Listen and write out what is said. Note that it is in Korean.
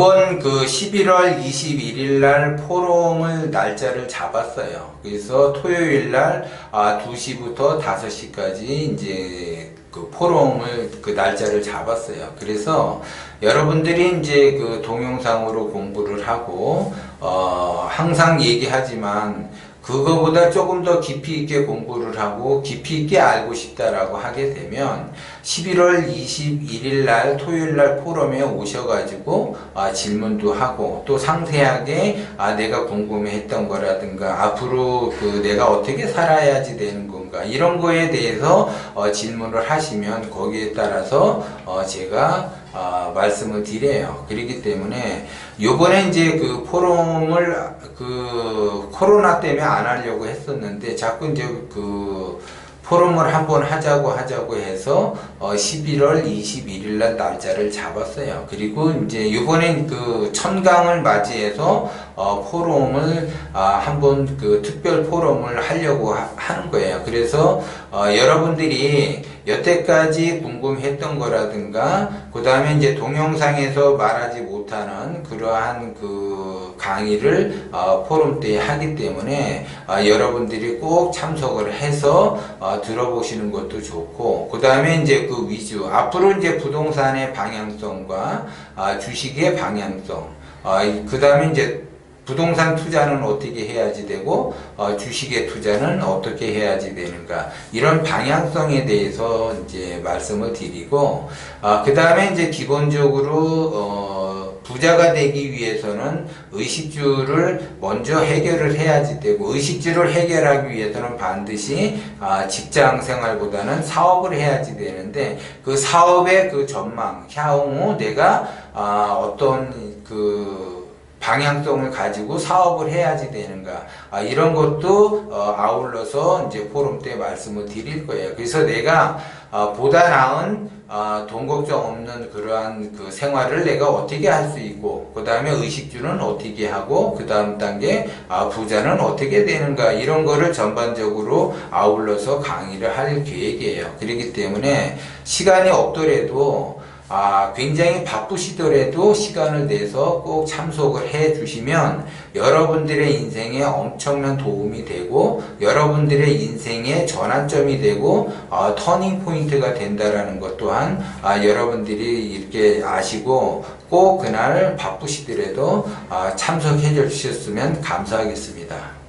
요번 그 11월 21일 날 포럼을 날짜를 잡았어요. 그래서 토요일 날 아, 2시부터 5시까지 이제 그 포럼을 그 날짜를 잡았어요. 그래서 여러분들이 이제 그 동영상으로 공부를 하고 어 항상 얘기하지만 그거보다 조금 더 깊이 있게 공부를 하고 깊이 있게 알고 싶다라고 하게 되면 11월 21일 날 토요일 날 포럼에 오셔가지고 아, 질문도 하고 또 상세하게 아, 내가 궁금해했던 거라든가 앞으로 그 내가 어떻게 살아야지 되는 건가 이런 거에 대해서 어, 질문을 하시면 거기에 따라서 어, 제가 아, 말씀을 드려요. 그렇기 때문에 요번에 이제 그 포럼을 그 코로나 때문에 안 하려고 했었는데 자꾸 이제 그 포럼을 한번 하자고 하자고 해서 어 11월 21일 날 날짜를 잡았어요. 그리고 이제 이번엔 그 천강을 맞이해서 어 포럼을 아 한번 그 특별 포럼을 하려고 하, 하는 거예요. 그래서 어 여러분들이 여태까지 궁금했던 거라든가 그 다음에 이제 동영상에서 말하지 못하는 그러한 그 강의를 어, 포럼 때 하기 때문에 어, 여러분들이 꼭 참석을 해서 어, 들어보시는 것도 좋고 그 다음에 이제 그 위주 앞으로 이제 부동산의 방향성과 아, 주식의 방향성 그 다음에 이제 부동산 투자는 어떻게 해야지 되고 어, 주식의 투자는 어떻게 해야지 되는가 이런 방향성에 대해서 이제 말씀을 드리고 그 다음에 이제 기본적으로 어, 부자가 되기 위해서는 의식주를 먼저 해결을 해야지 되고 의식주를 해결하기 위해서는 반드시 아, 직장 생활보다는 사업을 해야지 되는데 그 사업의 그 전망 향후 내가 아, 어떤 그 방향성을 가지고 사업을 해야지 되는가 아, 이런 것도 어, 아울러서 이제 포럼 때 말씀을 드릴 거예요. 그래서 내가 어, 보다 나은 어, 돈 걱정 없는 그러한 그 생활을 내가 어떻게 할 수 있고 그 다음에 의식주는 어떻게 하고 그 다음 단계 아, 부자는 어떻게 되는가 이런 거를 전반적으로 아울러서 강의를 할 계획이에요. 그렇기 때문에 시간이 없더라도 아, 굉장히 바쁘시더라도 시간을 내서 꼭 참석을 해 주시면 여러분들의 인생에 엄청난 도움이 되고 여러분들의 인생의 전환점이 되고 어, 터닝 포인트가 된다라는 것 또한 아, 여러분들이 이렇게 아시고 꼭 그날 바쁘시더라도 아, 참석해 주셨으면 감사하겠습니다.